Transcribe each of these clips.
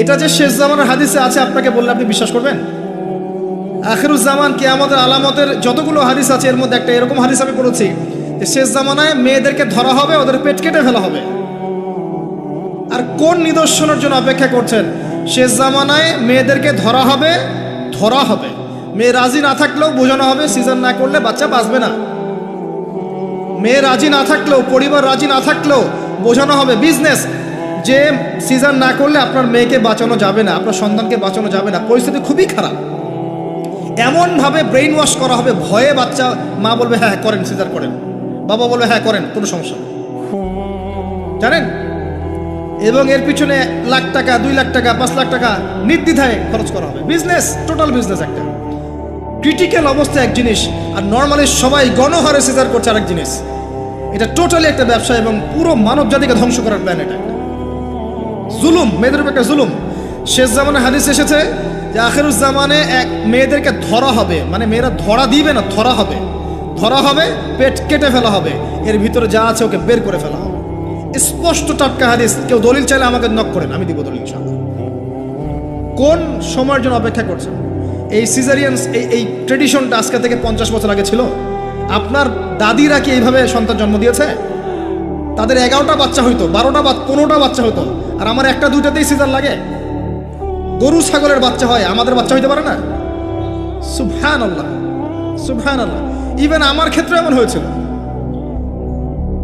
এটা যে শেষ জামানের হাদিসে আছে, আপনাকে বললে আপনি বিশ্বাস করবেন? আখেরুজ্জামান কে আমাদের আলামতের যতগুলো হাদিস আছে, এর মধ্যে একটা এরকম হাদিস আমি পড়েছি শেষ জামানায় মেয়েদেরকে ধরা হবে, ওদের পেট কেটে ফেলা হবে। আর কোন নিদর্শনের জন্য অপেক্ষা করছেন? শেষ জামানায় মেয়েদেরকে ধরা হবে ধরা হবে। মেয়ে রাজি না থাকলেও বোঝানো হবে সিজন না করলে বাচ্চা বাঁচবে না। মেয়ে রাজি না থাকলেও, পরিবার রাজি না থাকলেও বোঝানো হবে বিজনেস যে সিজার না করলে আপনার মেয়েকে বাঁচানো যাবে না, আপনার সন্তানকে বাঁচানো যাবে না। পরিস্থিতি খুবই খারাপ। এমনভাবে ব্রেইন ওয়াশ করা হবে, ভয়ে বাচ্চা মা বলবে হ্যাঁ করেন সিজার করেন। বাবা বলবে হ্যাঁ করেন, কোনো সমস্যা জানেন? এবং এর পিছনে লাখ টাকা, দুই লাখ টাকা, পাঁচ লাখ টাকা নির্দ্বিধায় খরচ করা হবে। বিজনেস টোটাল বিজনেস একটা। ক্রিটিক্যাল অবস্থা এক জিনিস, আর নর্মালি সবাই গণহারে সিজার করছে আরেক জিনিস। এটা টোটালি একটা ব্যবসা এবং পুরো মানব জাতিকে ধ্বংস করার প্ল্যান এটা একটা। জুলুম, মেয়েদের উপর একটা জুলুম। শেষ জামানে হাদিস এসেছে যে আখেরুজ্জামানে এক মেয়েদেরকে ধরা হবে। মানে মেয়েরা ধরা দিবে না, ধরা হবে। ধরা হবে, পেট কেটে ফেলা হবে। এর ভিতরে যা আছে ওকে বের করে ফেলা হবে। স্পষ্ট টাটকা হাদিস, কেউ দলিল চাইলে আমাকে নক করেন, আমি দিব দলিল কোন সময়ের জন্য অপেক্ষা করছেন? এই সিজারিয়ান্স এই এই ট্রেডিশনটা আজকে থেকে পঞ্চাশ বছর আগে ছিল? আপনার দাদিরা কি এইভাবে সন্তান জন্ম দিয়েছে? তাদের এগারোটা বাচ্চা হইতো, বারোটা বা পনেরোটা বাচ্চা হতো আর আমার একটা দুইটাতেই সিজার লাগে। গরু, ছাগলের বাচ্চা হয়, আমাদের বাচ্চা হইতে পারে না? সুবহান আল্লাহ সুবহান আল্লাহ ইভেন আমার ক্ষেত্রে এমন হয়েছিল।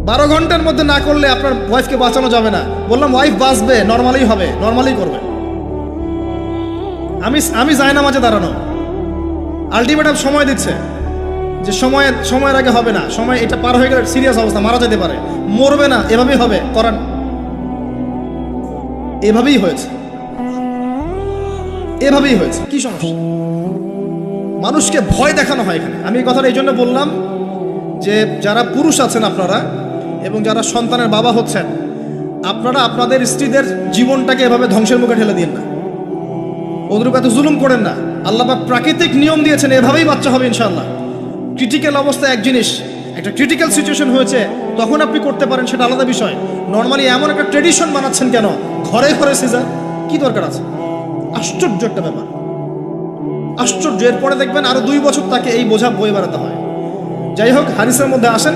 বারো ঘণ্টার মধ্যে না করলে আপনার ওয়াইফকে বাঁচানো যাবে না। বললাম ওয়াইফ বাঁচবে নর্মালি হবে নর্মালি করবে। আমি আমি যাই না মাঝে দাঁড়ানো। আলটিমেটাম সময় দিচ্ছে। যে সময়, সময়ের আগে হবে না। সময় এটা পার হয়ে গেলে সিরিয়াস অবস্থা, মারা যেতে পারে। মরবে না, এভাবেই হবে করান এভাবেই হয়েছে। এভাবেই হয়েছে। কি সমস্যা? মানুষকে ভয় দেখানো হয় এখানে। আমি এই কথাটা এই জন্য বললাম যে, যারা পুরুষ আছেন আপনারা এবং যারা সন্তানের বাবা হচ্ছেন, আপনারা আপনাদের স্ত্রীদের জীবনটাকে এভাবে ধ্বংসের মুখে ঠেলে দিন না। ওদের এত জুলুম করেন না। আল্লাহ প্রাকৃতিক নিয়ম দিয়েছেন, এভাবেই বাচ্চা হবে ইনশাআল্লাহ। ক্রিটিক্যাল অবস্থা এক জিনিস, একটা ক্রিটিক্যাল সিচুয়েশন হয়েছে, তখন আপনি করতে পারেন, সেটা আলাদা বিষয়। নর্মালি এমন একটা ট্রেডিশন বানাচ্ছেন কেন? ঘরে ঘরে সিজার কি দরকার আছে? আশ্চর্য একটা ব্যাপার। আশ্চর্য, এরপরে দেখবেন আরও দুই বছর তাকে এই বোঝা বয়ে বেড়াতে হয়। যাই হোক হারিসের মধ্যে আসেন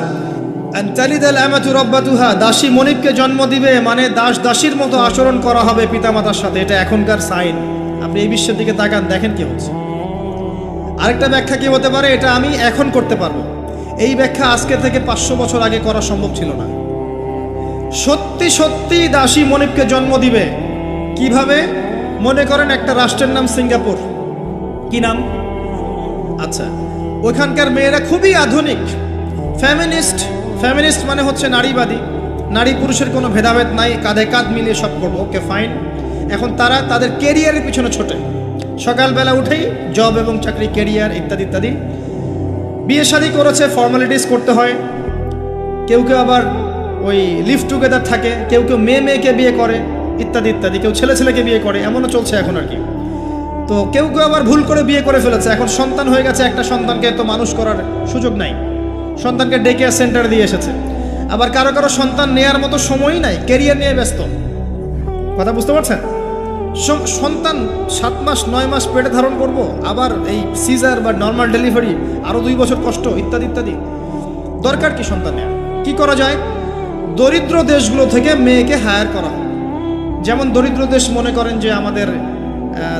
দাসী মনিবকে জন্ম দিবে মানে দাস দাসীর মতো আচরণ করা হবে পিতামাতার সাথে, এটা এখনকার সাইন আপনি এই বিশ্বের দিকে তাকান, দেখেন কি হচ্ছে। আরেকটা ব্যাখ্যা কি হতে পারে? এটা আমি এখন করতে পারব। এই ব্যাখ্যা আজকে থেকে পাঁচশো বছর আগে করা সম্ভব ছিল না। সত্যি সত্যি দাসী মনিবকে জন্ম দিবে। কীভাবে? মনে করেন একটা রাষ্ট্রের নাম সিঙ্গাপুর। কি নাম? আচ্ছা ওইখানকার মেয়েরা খুবই আধুনিক। ফ্যামিনিস্ট ফ্যামিনিস্ট মানে হচ্ছে নারীবাদী। নারী পুরুষের কোনো ভেদাভেদ নাই, কাঁধে কাঁধ মিলিয়ে সব করব, ওকে ফাইন। এখন তারা তাদের কেরিয়ারের পিছনে ছোটে। সকালবেলা উঠেই জব এবং চাকরি কেরিয়ার ইত্যাদি ইত্যাদি। বিয়ে শাদী করেছে ফর্মালিটিস করতে হয়। কেউ কেউ আবার ওই লিভ টুগেদার থাকে, কেউ কেউ মেয়ে মেয়েকে বিয়ে করে, ইত্যাদি ইত্যাদি। কেউ ছেলে ছেলেকে বিয়ে করে, এমনও চলছে এখন আর কি। তো কেউ কেউ আবার ভুল করে বিয়ে করে ফেলেছে। এখন সন্তান হয়ে গেছে একটা সন্তানকে তো মানুষ করার সুযোগ নাই। সন্তানকে ডে কেয়ার সেন্টারে দিয়ে এসেছে। আবার কারও কারও সন্তান নেয়ার মতো সময়ই নাই কেরিয়ার নিয়ে ব্যস্ত। কথা বুঝতে পারছেন? সন্তান সাত মাস, নয় মাস পেটে ধারণ করব, আবার এই সিজার বা নর্মাল ডেলিভারি আরও দুই বছর কষ্ট, ইত্যাদি ইত্যাদি। দরকার কি সন্তান নেওয়া কি করা যায়? দরিদ্র দেশগুলো থেকে মেয়েকে হায়ার করা হয় যেমন দরিদ্র দেশ মনে করেন যে আমাদের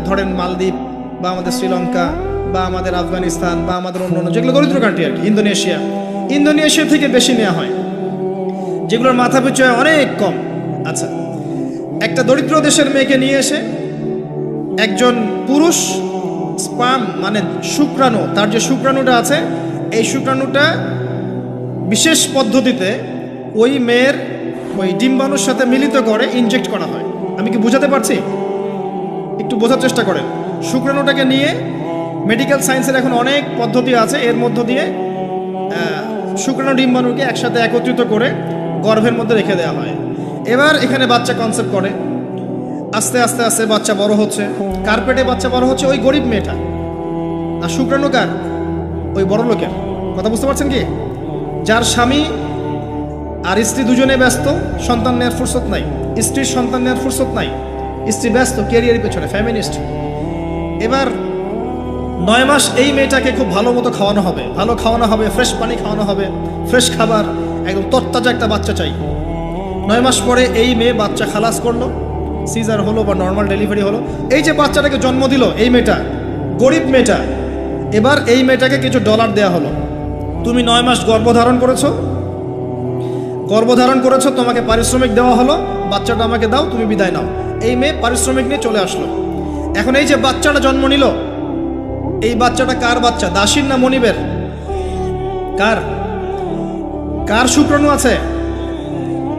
ধরেন মালদ্বীপ বা আমাদের শ্রীলঙ্কা বা আমাদের আফগানিস্তান বা আমাদের অন্য অন্য যেগুলো দরিদ্র কান্ট্রি আর কি, ইন্দোনেশিয়া। ইন্দোনেশিয়া থেকে বেশি নেওয়া হয়। যেগুলোর মাথা পিছু অনেক কম। আচ্ছা একটা দরিদ্র দেশের মেয়েকে নিয়ে এসে একজন পুরুষ স্পাম মানে শুক্রাণু, তার যে শুক্রাণুটা আছে, এই শুক্রাণুটা বিশেষ পদ্ধতিতে ওই মেয়ের ওই ডিম্বাণুর সাথে মিলিত করে ইনজেক্ট করা হয়। আমি কি বোঝাতে পারছি? একটু বোঝার চেষ্টা করেন। শুক্রাণুটাকে নিয়ে মেডিকেল সায়েন্সের এখন অনেক পদ্ধতি আছে। এর মধ্য দিয়ে শুক্রাণু ডিম্বাণুকে একসাথে একত্রিত করে গর্ভের মধ্যে রেখে দেওয়া হয়। এবার এখানে বাচ্চা কনসেপ্ট করে। আস্তে আস্তে আস্তে বাচ্চা বড় হচ্ছে। কার্পেটে বাচ্চা বড় হচ্ছে ওই গরিব মেয়েটা। আর শুক্রাণু কার? ওই বড় লোকের। কথা বুঝতে পারছেন কি? যার স্বামী আর স্ত্রী দুজনে ব্যস্ত, সন্তান নেওয়ার ফুরসত নাই। স্ত্রীর সন্তান নেওয়ার ফুরসত নাই। স্ত্রী ব্যস্ত কেরিয়ারের পেছনে ফ্যামিনিস্ট এবার নয় মাস এই মেয়েটাকে খুব ভালো মতো খাওয়ানো হবে। ভালো খাওয়ানো হবে ফ্রেশ পানি খাওয়ানো হবে ফ্রেশ খাবার, একদম তত্তাজা একটা বাচ্চা চাই। নয় মাস পরে এই মেয়ে বাচ্চা খালাস করল। সিজার হলো বা নর্মাল ডেলিভারি হলো। এই যে বাচ্চাটাকে জন্ম দিল, এই মেয়েটা, গরিব মেয়েটা, এবার এই মেয়েটাকে কিছু ডলার দেয়া হলো। তুমি নয় মাস গর্ভধারণ করেছ। গর্ভধারণ করেছ, তোমাকে পারিশ্রমিক দেওয়া হলো। বাচ্চাটা আমাকে দাও, তুমি বিদায় নাও। এই মেয়ে পারিশ্রমিক নিয়ে চলে আসলো। এখন এই যে বাচ্চাটা জন্ম নিল, এই বাচ্চাটা কার বাচ্চা? দাসীর না মনিবের? কার? কার শুক্রাণু আছে?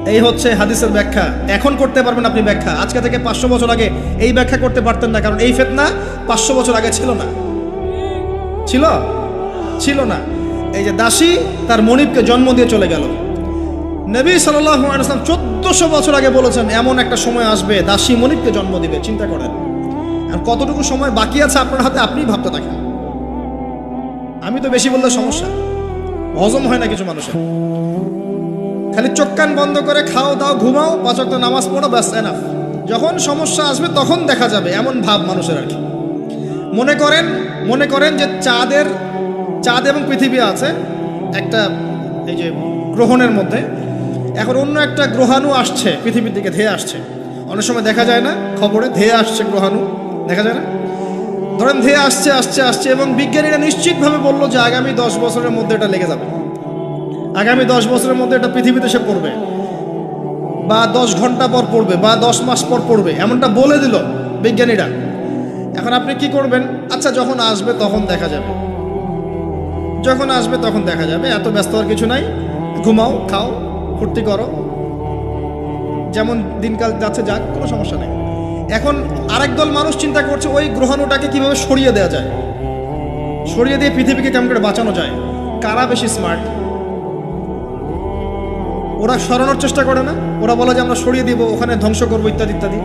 এই হচ্ছে হাদিসের ব্যাখ্যা। এখন করতে পারবেন আপনি ব্যাখ্যা। আজকে থেকে পাঁচশো বছর আগে এই ব্যাখ্যা করতে পারতেন না, কারণ এই ফেতনা পাঁচশো বছর আগে ছিল না। ছিল? ছিল না। এই যে দাসী তার মনিবকে জন্ম দিয়ে চলে গেল। নবী সাল্লাম চোদ্দশো বছর আগে বলেছেন, এমন একটা সময় আসবে, দাসী মনিবকে জন্ম দিবে। চিন্তা করেন। আর কতটুকু সময় বাকি আছে আপনার হাতে, আপনিই ভাবতে থাকেন। আমি তো বেশি বললে সমস্যা। হজম হয় না কিছু মানুষের। খালি চোখ কান বন্ধ করে খাও, দাও, ঘুমাও পাঁচ ওয়াক্ত নামাজ পড়ো, ব্যাস এনাফ যখন সমস্যা আসবে তখন দেখা যাবে, এমন ভাব মানুষের আর কি। মনে করেন মনে করেন যে চাঁদের, চাঁদ এবং পৃথিবী আছে, একটা এই যে গ্রহণের মধ্যে, এখন অন্য একটা গ্রহাণু আসছে, পৃথিবীর দিকে ধেয়ে আসছে। অনেক সময় দেখা যায় না, খবরে ধেয়ে আসছে গ্রহাণু, দেখা যায় না? ধরেন ধেয়ে আসছে আসছে আসছে এবং বিজ্ঞানীরা নিশ্চিতভাবে বলল যে আগামী দশ বছরের মধ্যে এটা লেগে যাবে। আগামী দশ বছরের মধ্যে এটা পৃথিবীতে এসে পড়বে। বা দশ ঘণ্টা পর পড়বে, বা দশ মাস পর পড়বে, এমনটা বলে দিল বিজ্ঞানীরা। এখন আপনি কি করবেন? আচ্ছা যখন আসবে তখন দেখা যাবে। যখন আসবে তখন দেখা যাবে, এত ব্যস্ত হওয়ার কিছু নাই। ঘুমাও, খাও, ফুর্তি করো। যেমন দিনকাল যাচ্ছে যাক, কোনো সমস্যা নেই। এখন আরেক দল মানুষ চিন্তা করছে, ওই গ্রহাণুটাকে কীভাবে সরিয়ে দেওয়া যায়? সরিয়ে দিয়ে পৃথিবীকে কেমন করে বাঁচানো যায়? কারা বেশি স্মার্ট ওরা সরানোর চেষ্টা করে না। ওরা বলে যে আমরা সরিয়ে দিব, ওখানে ধ্বংস করব ইত্যাদি ইত্যাদি।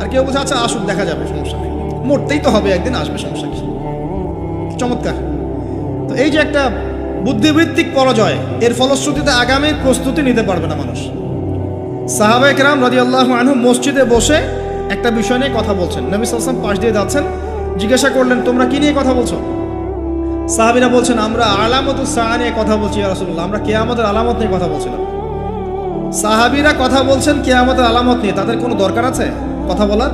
আর কেউ বলছে আচ্ছা আসুক, দেখা যাবে, সমস্যা নেই। মরতেই তো হবে, একদিন আসবে, সমস্যা চমৎকার। তো এই যে একটা বুদ্ধিবৃত্তিক পরাজয়, এর ফলশ্রুতিতে আগামী প্রস্তুতি নিতে পারবে না মানুষ। সাহাবেক কেরাম রাজি আল্লাহ আনহু মসজিদে বসে একটা বিষয় নিয়ে কথা বলছেন। নবী সালসাম পাশ দিয়ে যাচ্ছেন, জিজ্ঞাসা করলেন, তোমরা কি নিয়ে কথা বলছো? সাহাবিরা বলছেন, আমরা আলামত সাহা নিয়ে কথা বলছি রাসূলুল্লাহ, আমরা কেয়ামতের আলামত নিয়ে কথা বলছিলাম। সাহাবিরা কথা বলছেন কেয়ামতের আলামত নিয়ে, তাদের কোনো দরকার আছে কথা বলার?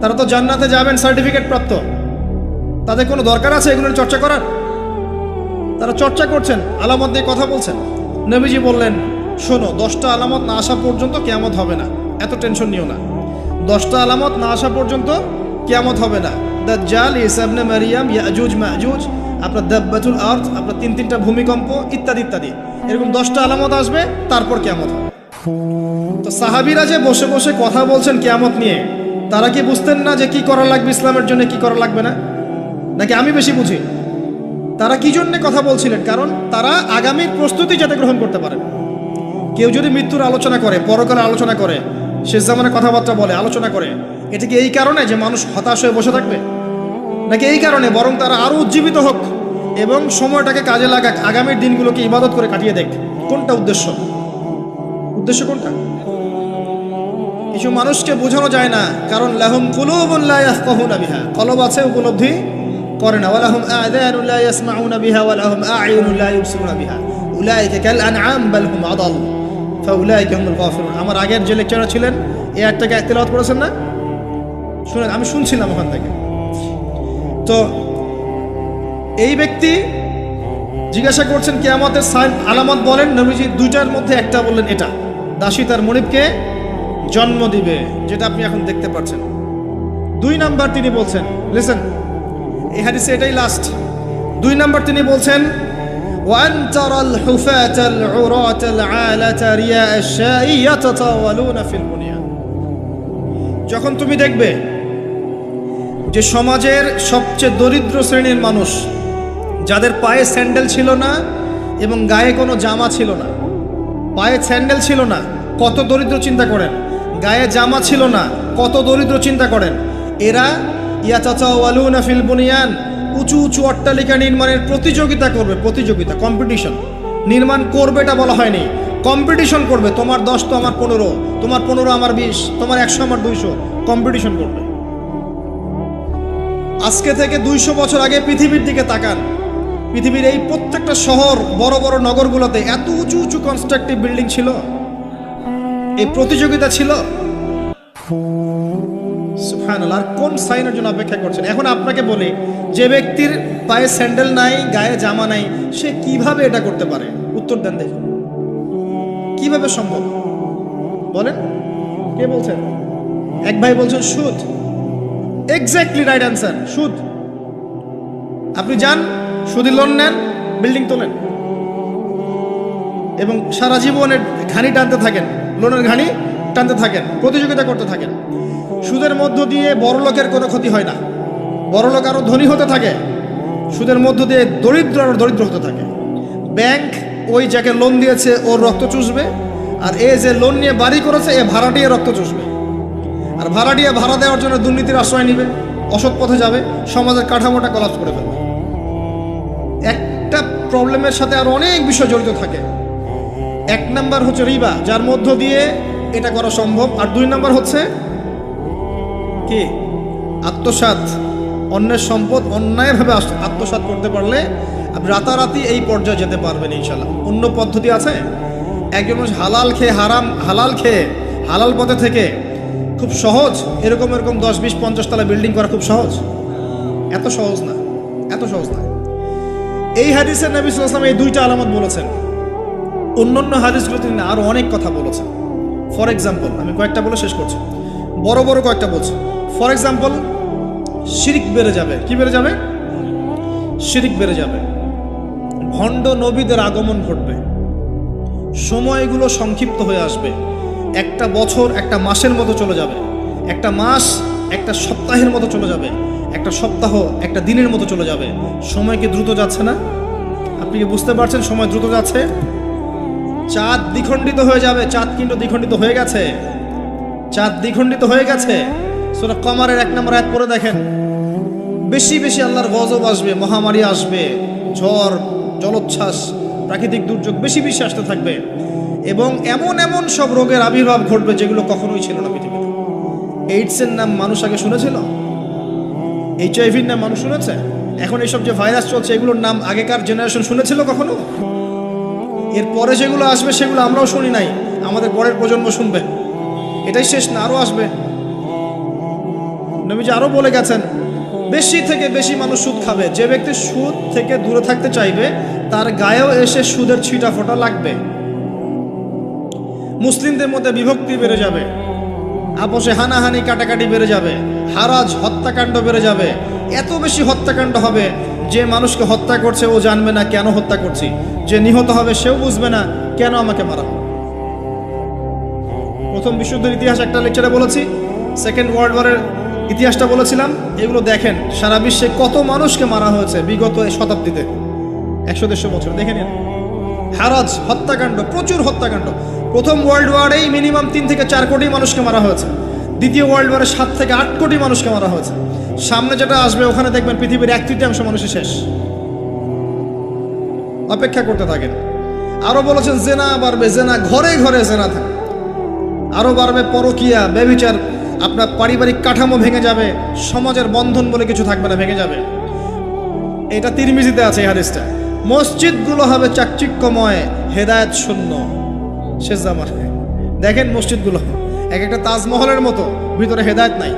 তারা তো জান্নাতে যাবেন, সার্টিফিকেট প্রাপ্ত। তাদের কোনো দরকার আছে এগুলোর চর্চা করার? তারা চর্চা করছেন, আলামত নিয়ে কথা বলছেন। নবীজি বললেন, শোনো, দশটা আলামত না আসা পর্যন্ত কেয়ামত হবে না, এত টেনশন নিও না। দশটা আলামত না আসা পর্যন্ত কেয়ামত হবে না। দাজ্জাল ইসাবনে মারিয়াম, ইয়াজুজ, মাজুজ, আপনার দাব্বাতুল আর্থ আপনার তিন তিনটা ভূমিকম্প ইত্যাদি ইত্যাদি। এরকম দশটা আলামত আসবে, তারপর কেয়ামত হবে। তো সাহাবিরা যে বসে বসে কথা বলছেন কেয়ামত নিয়ে, তারা কি বুঝতেন না যে কি করা লাগবে ইসলামের জন্য, কি করা লাগবে না? নাকি আমি বেশি বুঝি? তারা কি জন্য কথা বলছিলেন? কারণ তারা আগামীর প্রস্তুতি যাতে গ্রহণ করতে পারে। কেউ যদি মৃত্যুর আলোচনা করে পরকালের আলোচনা করে, শেষ জামানের কথাবার্তা বলে, আলোচনা করে, এটা কি এই কারণে যে মানুষ হতাশ হয়ে বসে থাকবে? নাকি এই কারণে বরং তারা আরও উজ্জীবিত হোক এবং সময়টাকে কাজে লাগাক, আগামীর দিনগুলোকে ইবাদত করে কাটিয়ে দেখ কোনটা উদ্দেশ্য? উদ্দেশ্য কোনটা? কিছু মানুষকে বোঝানো যায় না, কারণ লাহুম ইয়াফকাহুনা বিহা। কলব আছে, উপলব্ধি করে না। আমার আগের যে লেকচারার ছিলেন এই আয়াতটাকে তেলাওয়াত করেছেন না? শুনেন, আমি শুনছিলাম ওখান থেকে। তো এই ব্যক্তি জিজ্ঞাসা করছেন কেয়ামতের সাইন আলামত বলেন নবীজি দুইটার মধ্যে একটা বললেন এটা দাসী তার মনিবকে জন্ম দিবে যেটা আপনি এখন দেখতে পাচ্ছেন দুই নাম্বার তিনি বলছেন লিসেন এই হাদিসে এটাই লাস্ট দুই নাম্বার তিনি বলছেন وأن ترى الحفاة العراة العالة رياء الشاء يتطاولون في البنيان যখন তুমি দেখবে যে সমাজের সবচেয়ে দরিদ্র শ্রেণির মানুষ, যাদের পায়ে স্যান্ডেল ছিল না এবং গায়ে কোনো জামা ছিল না। পায়ে স্যান্ডেল ছিল না, কত দরিদ্র চিন্তা করেন। গায়ে জামা ছিল না, কত দরিদ্র চিন্তা করেন। এরা, ইয়া চাচা ওয়ালুনা ফিল বুনিয়ান, উঁচু উঁচু অট্টালিকা নির্মাণের প্রতিযোগিতা করবে, প্রতিযোগিতা কম্পিটিশন নির্মাণ করবে এটা বলা হয়নি কম্পিটিশন করবে। তোমার দশ তো আমার পনেরো, তোমার পনেরো আমার বিশ, তোমার একশো আমার দুইশো কম্পিটিশন করবে। আজকে থেকে দুইশো বছর আগে পৃথিবীর দিকে তাকান। পৃথিবীর এই প্রত্যেকটা শহর, বড় বড় নগরগুলোতে এত উঁচু উঁচু কনস্ট্রাকটিভ বিল্ডিং ছিল। এই প্রতিযোগিতা ছিল। আর কোন সাইনের জন্য অপেক্ষা করছেন? এখন আপনাকে বলি, যে ব্যক্তির পায়ে স্যান্ডেল নাই, গায়ে জামা নাই, সে কীভাবে এটা করতে পারে? উত্তর দেন দেখুন কীভাবে সম্ভব? বলেন। কে বলছেন? এক ভাই বলছেন সুদ এক্স্যাক্টলি রাইট অ্যান্সার সুদ আপনি যান সুদি লোন নেন বিল্ডিং তোলেন। এবং সারা জীবনের ঘানি টানতে থাকেন লোনের ঘানি টানতে থাকেন, প্রতিযোগিতা করতে থাকেন। সুদের মধ্য দিয়ে বড় লোকের কোনো ক্ষতি হয় না। বড় লোক আরও ধনী হতে থাকে। সুদের মধ্য দিয়ে দরিদ্র আরও দরিদ্র হতে থাকে। ব্যাংক ওই যাকে লোন দিয়েছে, ওর রক্ত চুষবে। আর এ যে লোন নিয়ে বাড়ি করেছে, এ ভাড়াটিয়ে রক্ত চুষবে। আর ভাড়াটিয়ে ভাড়া দেওয়ার জন্য দুর্নীতির আশ্রয় নিবে, অসৎ পথে যাবে, সমাজের কাঠামোটা কলাপস করে ফেলবে। একটা প্রবলেমের সাথে আরও অনেক বিষয় জড়িত থাকে। এক নাম্বার হচ্ছে রিবা, যার মধ্য দিয়ে এটা করা সম্ভব। আর দুই নাম্বার হচ্ছে কি? আত্মসাৎ। অন্যের সম্পদ অন্যায়ভাবে আত্মসাৎ করতে পারলে আপনি রাতারাতি এই পর্যায়ে যেতে পারবেন ইনশাল্লাহ অন্য পদ্ধতি আছে? একজন মানুষ হালাল খেয়ে হারাম হালাল খেয়ে হালাল পথে থেকে খুব সহজ, এরকম এরকম দশ, বিশ, পঞ্চাশ তলা বিল্ডিং করা খুব সহজ। এত সহজ না, এত সহজ না। এই হাদিসের নবী সাল্লাম এই দুইটা আলামত বলেছেন। অন্যান্য হাদিসগুলো তিনি আরও অনেক কথা বলেছেন। ফর এক্সাম্পল আমি কয়েকটা বলে শেষ করছি। বড় বড় কয়েকটা বলছি। ফর এক্সাম্পল শিরিক বেড়ে যাবে। কি বেড়ে যাবে? শিরিক বেড়ে যাবে। ভণ্ড নবীদের আগমন ঘটবে। সময়গুলো সংক্ষিপ্ত হয়ে আসবে। একটা বছর, একটা মাসের মতো চলে যাবে। একটা মাস, একটা সপ্তাহের মতো চলে যাবে। একটা সপ্তাহ, একটা দিনের মতো চলে যাবে। সময় কি দ্রুত যাচ্ছে না। আপনি কি বুঝতে পারছেন সময় দ্রুত যাচ্ছে? চাঁদ দ্বিখণ্ডিত হয়ে যাবে, চাঁদ কিন্তু দ্বিখণ্ডিত হয়ে গেছে। চাঁদ দ্বিখণ্ডিত হয়ে গেছে। সোনা কমারের এক নম্বর এক পরে দেখেন। বেশি বেশি আল্লাহর গজব আসবে, মহামারী আসবে, ঝড়, জলোচ্ছ্বাস, প্রাকৃতিক দুর্যোগ বেশি বেশি আসতে থাকবে। এবং এমন এমন সব রোগের আবির্ভাব ঘটবে যেগুলো কখনোই ছিল না পৃথিবীতে। এইডসের নাম মানুষ আগে শুনেছিল? এইচআইভির নাম মানুষ শুনেছে? এখন এইসব যে ভাইরাস চলছে, এগুলোর নাম আগেকার জেনারেশন শুনেছিল কখনো? এরপরে যেগুলো আসবে, সেগুলো আমরাও শুনি নাই। আমাদের পরের প্রজন্ম শুনবে। এটাই শেষ না, আরও আসবে। নবীজি আরও বলে গেছেন, বেশি থেকে বেশি মানুষ সুদ খাবে। যে ব্যক্তি সুদ থেকে দূরে থাকতে চাইবে, তার গায়েও এসে সুদের ছিটা ফোটা লাগবে। মুসলিমদের মধ্যে বিভক্তি বেড়ে যাবে। আপোষে হানাহানি, কাটাকাটি বেড়ে যাবে। হারাজ, হত্যাকাণ্ড বেড়ে যাবে। এত বেশি হত্যাকাণ্ড হবে, যে মানুষকে হত্যা করছে, ও জানবে না কেন হত্যা করছি। যে নিহত হবে, সেও বুঝবে না কেন আমাকে মারা। প্রথম বিশুদ্ধের ইতিহাস একটা লেকচারে বলেছি সেকেন্ড ওয়ার্ল্ড ওয়ারের ইতিহাসটা বলেছিলাম, এগুলো দেখেন, সারা বিশ্বে কত মানুষকে মারা হয়েছে বিগত শতাব্দীতে। একশো দেড়শো বছর, দেখে নিন। হারাজ, হত্যাকাণ্ড, প্রচুর হত্যাকাণ্ড। প্রথম ওয়ার্ল্ড ওয়ারেই মিনিমাম তিন থেকে চার কোটি মানুষকে মারা হয়েছে। দ্বিতীয় ওয়ার্ল্ড ওয়ারে সাত থেকে আট কোটি মানুষকে মারা হয়েছে। সামনে যেটা আসবে, ওখানে দেখবেন পৃথিবীর এক তৃতীয়াংশ মানুষই শেষ। অপেক্ষা করতে থাকেন। আরও বলেছেন, জেনা বাড়বে, জেনা ঘরে ঘরে জেনা থাকে আরও বাড়বে পরকিয়া, ব্যবিচার। আপনার পারিবারিক কাঠামো ভেঙে যাবে, সমাজের বন্ধন বলে কিছু থাকবে না, ভেঙে যাবে। এটা তিরমিজিতে আছে এই হাদিসটা। মসজিদগুলো হবে চাকচিক্যময়, হেদায়েত শূন্য। শেষ জামার দেখেন মসজিদগুলো, এক একটা তাজমহলের মতো, ভিতরে হেদায়েত নাই।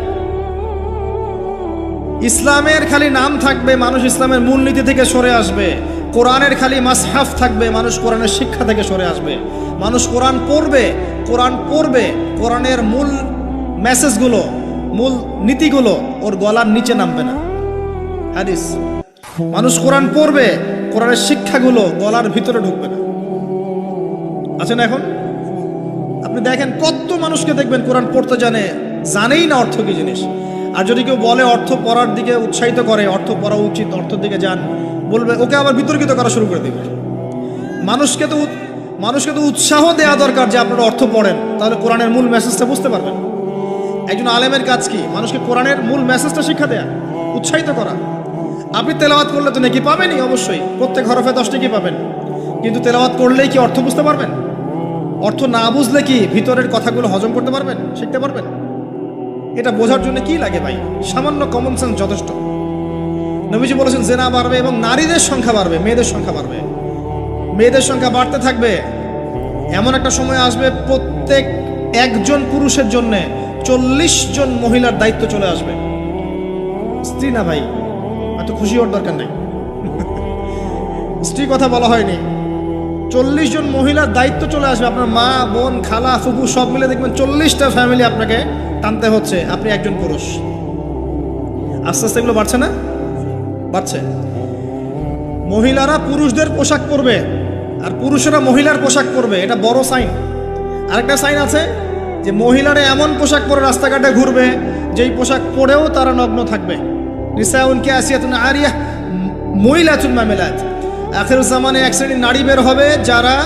ইসলামের খালি নাম থাকবে, মানুষ ইসলামের মূলনীতি থেকে সরে আসবে। কোরআনের খালি মাসহাফ থাকবে, মানুষ কোরআনের শিক্ষা থেকে সরে আসবে। মানুষ কোরআন পড়বে কোরআন পড়বে, কোরআনের মূল মেসেজগুলো, মূল নীতিগুলো ওর গলার নিচে নামবে না। হাদিস। মানুষ কোরআন পড়বে, কোরআনের শিক্ষাগুলো গলার ভিতরে ঢুকবে না। আছেন এখন? আপনি দেখেন, কত মানুষকে দেখবেন কোরআন পড়তে জানে, জানেই না অর্থ কি জিনিস। আর যদি কেউ বলে অর্থ পড়ার দিকে উৎসাহিত করে, অর্থ পড়া উচিত, অর্থের দিকে যান, বলবে, ওকে আবার বিতর্কিত করা শুরু করে দিবে। মানুষকে তো মানুষকে তো উৎসাহ দেওয়া দরকার যে আপনারা অর্থ পড়েন, তাহলে কোরআনের মূল মেসেজটা বুঝতে পারবেন। একজন আলেমের কাজ কি? মানুষকে কোরআনের মূল মেসেজটা শিক্ষা দেয়া, উৎসাহিত করা। আপনি তেলাওয়াত করলে তো নাকি পাবেনই অবশ্যই, প্রত্যেক হরফে দশটি কি পাবেন? কিন্তু তেলাওয়াত করলেই কি অর্থ বুঝতে পারবেন? অর্থ না বুঝলে কি ভিতরের কথাগুলো হজম করতে পারবেন, শিখতে পারবেন? এটা বোঝার জন্য কি লাগে ভাই? সামান্য কমন সেন্স যথেষ্ট। নবীজি বলেছেন, জেনা বাড়বে এবং নারীদের সংখ্যা বাড়বে, মেয়েদের সংখ্যা বাড়বে। মেয়েদের সংখ্যা বাড়তে থাকবে। এমন একটা সময় আসবে, প্রত্যেক একজন পুরুষের জন্য চল্লিশ জন মহিলার দায়িত্ব চলে আসবে। স্ত্রী না ভাই? এত খুশি হওয়ার দরকার নেই। স্ত্রী কথা বলা হয়নি। চল্লিশ জন মহিলার দায়িত্ব চলে আসবে। আপনার মা, বোন, খালা, ফুফু সব মিলে দেখবেন চল্লিশটা ফ্যামিলি আপনাকে টানতে হচ্ছে। আপনি একজন পুরুষ। আস্তে আস্তে এগুলো বাড়ছে না? বাড়ছে। মহিলারা পুরুষদের পোশাক পরবে আর পুরুষেরা মহিলার পোশাক পরবে। এটা বড় সাইন আরেকটা সাইন আছে যে মহিলারা এমন পোশাক পরে রাস্তাঘাটে ঘুরবে, যেই পোশাক পরেও তারা নগ্ন থাকবে। নিসাউনকে আসিয়াতুন আরিয়া? মহিলাতুন মামেলাত। আখের জামানে এক শ্রেণির নারী বের হবে, যারা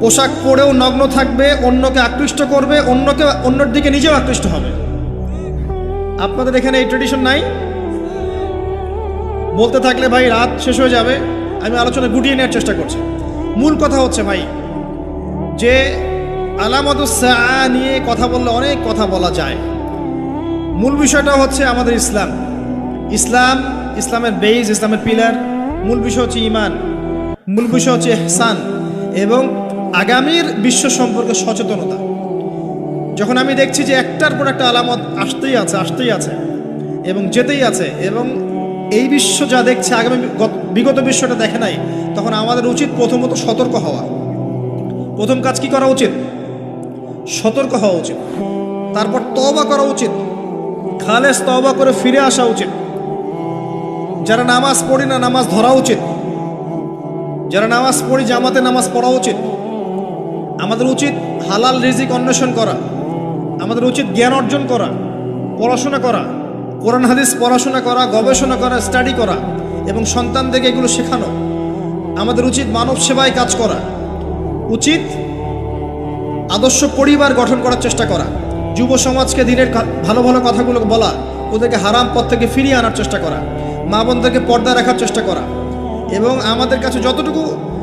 পোশাক পরেও নগ্ন থাকবে, অন্যকে আকৃষ্ট করবে, অন্যকে, অন্যর দিকে নিজেও আকৃষ্ট হবে। আপনাদের এখানে এই ট্রেডিশন নাই? বলতে থাকলে ভাই রাত শেষ হয়ে যাবে, আমি আলোচনা গুটিয়ে নেওয়ার চেষ্টা করছি। মূল কথা হচ্ছে ভাই, যে আলামদুসা নিয়ে কথা বললে অনেক কথা বলা যায়। মূল বিষয়টা হচ্ছে আমাদের ইসলাম। ইসলাম, ইসলামের বেইজ ইসলামের পিলার মূল বিষয় হচ্ছে ইমান মূল বিষয় হচ্ছে এহসান এবং আগামীর বিশ্ব সম্পর্কে সচেতনতা। যখন আমি দেখছি যে একটার পর একটা আলামত আসতেই আছে আসতেই আছে এবং যেতেই আছে এবং এই বিশ্ব যা দেখছে, আগামী বিগত বিশ্বটা দেখে নাই, তখন আমাদের উচিত প্রথমত সতর্ক হওয়া। প্রথম কাজ কি করা উচিত? সতর্ক হওয়া উচিত। তারপর তবা করা উচিত। খালেস তবা করে ফিরে আসা উচিত। যারা নামাজ পড়ি না, নামাজ ধরা উচিত। যারা নামাজ পড়ি জামাতে নামাজ পড়া উচিত। আমাদের উচিত হালাল রিজিক অন্বেষণ করা। আমাদের উচিত জ্ঞান অর্জন করা, পড়াশোনা করা, কোরআন, হাদিস পড়াশোনা করা, গবেষণা করা স্টাডি করা এবং সন্তানদেরকে এগুলো শেখানো। আমাদের উচিত মানব সেবায় কাজ করা। উচিত আদর্শ পরিবার গঠন করার চেষ্টা করা। যুব সমাজকে দিনের ভালো ভালো কথাগুলো বলা, ওদেরকে হারাম পথ থেকে ফিরিয়ে আনার চেষ্টা করা। মা বোনদেরকে পর্দা রাখার চেষ্টা করা। এবং আমাদের কাছে যতটুকু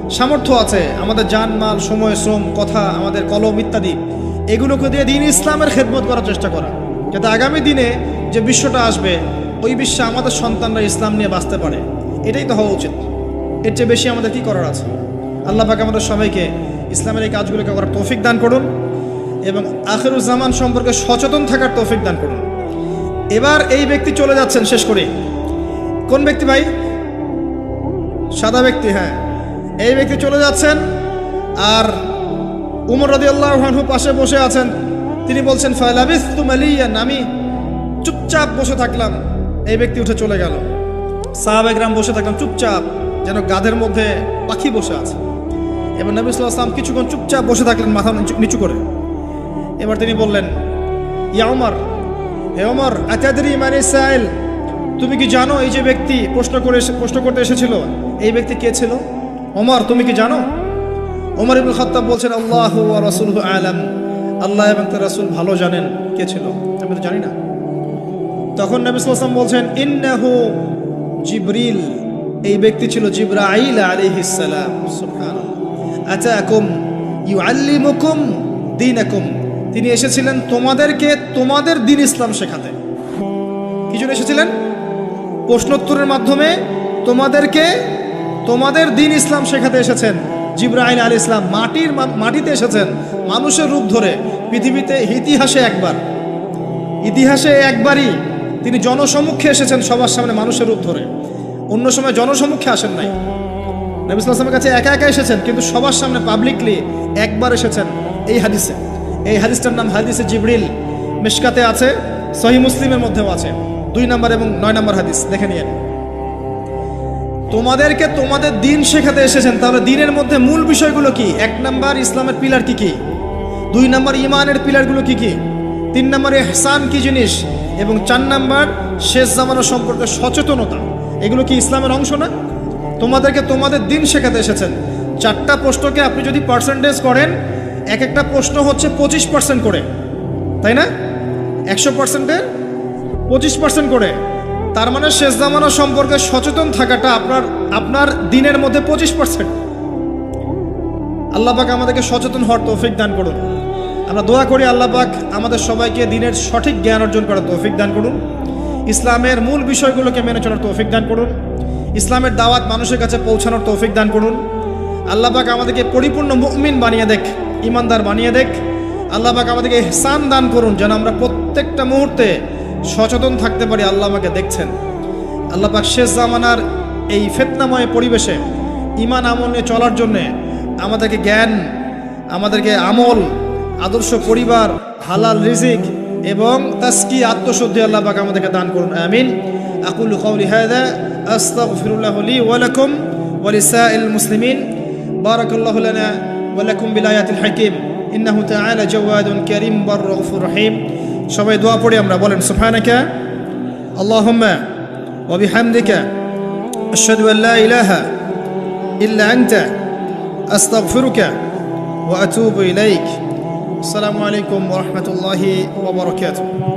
সামর্থ্য আছে, আমাদের জানমাল, সময়, শ্রম, কথা, আমাদের কলম ইত্যাদি, এগুলোকে দিয়ে দিন ইসলামের খেদমত করার চেষ্টা করা। যাতে আগামী দিনে যে বিশ্বটা আসবে, ওই বিশ্বে আমাদের সন্তানরা ইসলাম নিয়ে বাঁচতে পারে। এটাই তো হওয়া উচিত। এর চেয়ে বেশি আমাদের কি করার আছে? আল্লাহ পাক আমাদের সবাইকে ইসলামের এই কাজগুলোকে করার তৌফিক দান করুন এবং আখেরুজ্জামান সম্পর্কে সচেতন থাকার তৌফিক দান করুন। এবার এই ব্যক্তি চলে যাচ্ছেন শেষ করে। কোন ব্যক্তি ভাই? সাদা ব্যক্তি হ্যাঁ। এই ব্যক্তি চলে যাচ্ছেন আর উমর রদি আল্লাহ পাশে বসে আছেন। তিনি বলছেন ফালাবিস তুমালিয়ান আমি চুপচাপ বসে থাকলাম। এই ব্যক্তি উঠে চলে গেল। সাহাবেকরাম বসে থাকলাম চুপচাপ, যেন গাধের মধ্যে পাখি বসে আছে। এবার নবী সাল্লাহ আসলাম কিছুক্ষণ চুপচাপ বসে থাকলেন মাথা নিচু- নিচু করে। এবার তিনি বললেন, ইয়া ওমর হে ওমর আচাদি মানে সাইল? তুমি কি জানো এই যে ব্যক্তি প্রশ্ন করে প্রশ্ন করতে এসেছিল? এই ব্যক্তি কে ছিল? ওমর, তুমি কি জানো? ওমর ইবুল খত্তাব বলছেন, আল্লাহ রসুল আলম। আল্লাহ এবং তার রাসূল ভালো জানেন কে ছিল। আমি তো জানি না। তখন নবী সাল্লাম বলছেন, ইন্নাহু জিবরিল। এই ব্যক্তি ছিল জিব্রাইল আলাইহিস সালাম। সুবহানাল্লাহ। আতাকুম ইউআল্লিমুকুম দীনাকুম। তিনি এসেছিলেন তোমাদেরকে তোমাদের দিন ইসলাম শেখাতে। কি জন্য এসেছিলেন? প্রশ্নোত্তরের মাধ্যমে তোমাদেরকে, তোমাদের দিন ইসলাম শেখাতে এসেছেন। জিব্রাইল আলী ইসলাম মাটির মাটিতে এসেছেন মানুষের রূপ ধরে, পৃথিবীতে ইতিহাসে একবার। ইতিহাসে একবারই তিনি জনসমক্ষে এসেছেন সবার সামনে মানুষের রূপ ধরে। অন্য সময় জনসমক্ষে আসেন নাই। নবী সাল্লামের কাছে একা একা এসেছেন, কিন্তু সবার সামনে পাবলিকলি একবার এসেছেন এই হাদিসে। এই হাদিসটার নাম হাদিসে জিবরিল। মিশকাতে আছে সহি মুসলিমের মধ্যেও আছে। দুই নম্বর এবং নয় নম্বর হাদিস, দেখে নিয়ে তোমাদেরকে তোমাদের দিন শেখাতে এসেছেন, তাহলে দিনের মধ্যে মূল বিষয়গুলো কি? এক নাম্বার ইসলামের পিলার কি কি? দুই নাম্বার ইমানের পিলারগুলো কি কি? তিন নম্বর এহসান কি জিনিস? এবং চার নাম্বার শেষ জামানো সম্পর্কে সচেতনতা। এগুলো কি ইসলামের অংশ না? তোমাদেরকে তোমাদের দিন শেখাতে এসেছেন। চারটা প্রশ্নকে আপনি যদি পার্সেন্টেজ করেন, এক একটা প্রশ্ন হচ্ছে পঁচিশ পার্সেন্ট করে। তাই না? একশো পার্সেন্টের পঁচিশ পার্সেন্ট করে। তার মানে শেষ জামানা সম্পর্কে সচেতন থাকাটা আপনার আপনার দিনের মধ্যে পঁচিশ পার্সেন্ট আল্লাহ পাক আমাদেরকে সচেতন হওয়ার তৌফিক দান করুন। আমরা দোয়া করি আল্লাহ পাক আমাদের সবাইকে দিনের সঠিক জ্ঞান অর্জন করার তৌফিক দান করুন। ইসলামের মূল বিষয়গুলোকে মেনে চলার তৌফিক দান করুন। ইসলামের দাওয়াত মানুষের কাছে পৌঁছানোর তৌফিক দান করুন। আল্লাহ পাক আমাদেরকে পরিপূর্ণ মুমিন বানিয়ে দেখ, ইমানদার বানিয়ে দেখ। আল্লাহ পাক আমাদেরকে ইহসান দান করুন যেন আমরা প্রত্যেকটা মুহূর্তে সচেতন থাকতে পারি, আল্লাহ আমাকে দেখছেন। আল্লাহ পাক শেষ জামানার এই ফেতনাময় পরিবেশে ইমান আমল চলার জন্যে আমাদেরকে জ্ঞান, আমাদেরকে আমল, আদর্শ পরিবার, হালাল রিজিক এবং তাস্কি আত্মশুদ্ধি আল্লাহ পাক আমাদেরকে দান করুন, আমিন। আকুল কওলি হাদা আস্তাগফিরুল্লাহ লি ওয়া লাকুম ওয়া লিসাইল মুসলিমিন। বারাকাল্লাহু লানা ওয়া লাকুম বিল আয়াতিল হাকিম। ইন্নাহু তাআলা জাওয়াদুন কারীম বার গফুর রহিম। সবাই দোয়া পড়ি আমরা বলেন সুবহানাকা আল্লাহুম্মা ওয়া বিহামদিকা আশহাদু আন লা ইলাহা ইল্লা আনতা আস্তাগফিরুকা ওয়া আতুবু ইলাইক আসসালামু আলাইকুম ওয়া রাহমাতুল্লাহি ওয়া বারাকাতুহু